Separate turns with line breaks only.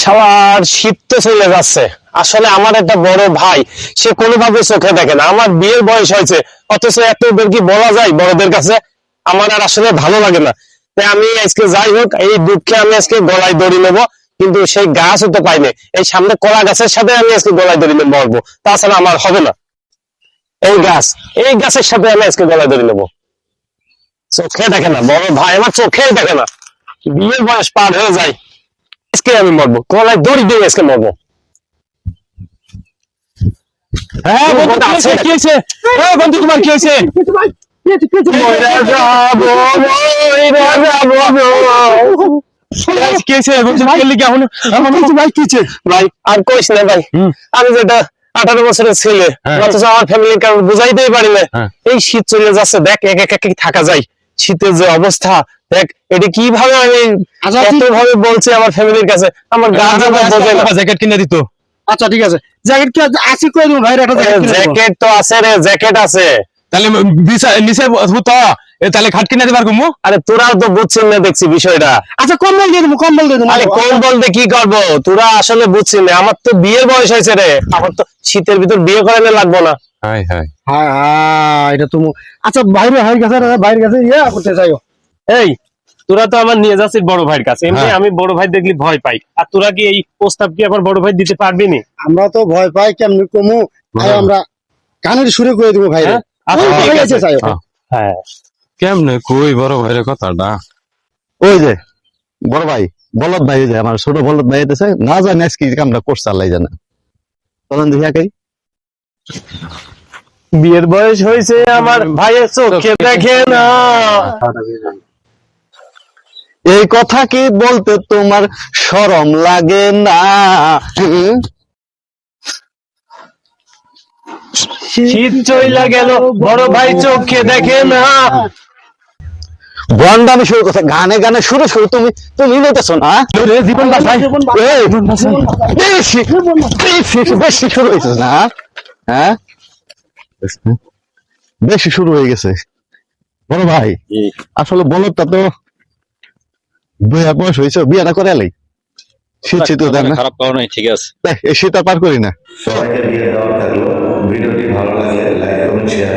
সবার শীত তো চলে যাচ্ছে। আসলে আমার একটা বড় ভাই, সে কোনোভাবে চোখে দেখে না। আমার বিয়ের বয়স হয়েছে, অথচ এত বের কি বলা যায় বড়দের কাছে? আমার আর আসলে ভালো লাগে না। তাই আমি আজকে যাই হোক, এই দুঃখে আমি আজকে গলায় দড়ি নেব, কিন্তু সেই গাছও তো পাইনি এই সামনে কলা গাছের সাথে আমি আজকে গলায় দড়ি নেব মরবো তাছাড়া আমার হবে না। এই গাছ, এই গাছের সাথে আমি আজকে গলায় দড়ি নেব। চোখে দেখে না, বড় ভাই, আমার চোখেই দেখে না। বিয়ের বয়স পার হয়ে যায়। আজকে আমি মরবো। গলায় দড়ি দিয়ে আজকে মরবো।
হ্যাঁ বন্ধু হয়েছে? কি হয়েছে? হ্যাঁ বন্ধু তোমার কি হয়েছে।
আমি যেটা আঠারো বছরের ছেলে
হ্যাঁ।
অথচ আমার ফ্যামিলির কারণ বুঝাইতেই পারি না।
হ্যাঁ।
এই শীত চলে যাচ্ছে দেখ এক এক থাকা যায়। শীতের যে অবস্থা দেখ এটি কীভাবে আমি
আচ্ছা,
এত
ঠিক-
ভাবে বলছি আমার ফ্যামিলির কাছে? আমার গা বোঝে না
জ্যাকেট কিনে দিত।
আচ্ছা ঠিক আছে। জ্যাকেট কি আসি কই দিন ভাই একটা জ্যাকেট কিনে দেবো।
জ্যাকেট তো আছে রে জ্যাকেট আছে।
তাহলে নিচে হুতো তাহলে খাট কিনে দিবার কমু?
আরে তোরাও তো বুঝছিস না দেখছি বিষয়টা।
আচ্ছা কম্বল দিয়ে দেবো কম্বল দিয়ে দেবো।
আরে কোন বলতে কি করব? তোরা আসলে বুঝছিস না আমার তো বিয়ের বয়স হয়েছে রে। আমার তো শীতের ভিতর বিয়ে করালে লাগবো না।
হাই হাই
এটা তুমি আচ্ছা বাইরে হয়ে গেছে রে, বাইরে গেছে ইয়া করতে যাইও
এই তোরা তো আমার নিয়ে যাচ্ছিস বড় ভাইয়ের কাছে। এমনি
হ্যাঁ।
আমি বড় ভাই দেখলি ভয় পাই। আর তোরা কি এই প্রস্তাব কি আমার বড় ভাই দিতে পারবি নি?
আমরা তো ভয় পাই কেমনি কমু। ভাই
হ্যাঁ।
আমরা গানের সুরে করে দেবো ভাই
হ্যাঁ? আচ্ছা, ঠিক আছে।
যাইও
হ্যাঁ। কেমনে কই বড় ভাইয়ের কথাটা?
ওই যে বড় ভাই বলদ ভাই যে আমার ছোট বলদ ভাই এসেছে। না জানি আজকে কি কামটা করছে আল্লাহ জানে। চলেন দেখি একাই।
বিয়ের বয়স হয়েছে আমার ভাইয়ের চোখে দেখে না।
এই কথা কি বলতে তোমার শরম লাগে না?
শীত চইলা গেল বড় ভাই চোখে দেখে না।
বন্ডামি শুরু করছে গানে গানে শুরু শুরু তুমি তুমি নিতেছো না?
রে জীবন ভাই
বেশি শুরু হয়েছে না? হ্যাঁ? বেশি। শুরু হয়ে গেছে। বড় ভাই আসলে বলদটা তো দুই এক বয়স হয়েছে বিয়েটা করে এলাই। শীত শীত
খারাপ নাই ঠিক আছে।
এই শীত আর পার করি না।
সবাইকে বিয়ে দেওয়ার থাকল। ভিডিওটি ভালো লাগলে লাইক করুন শেয়ার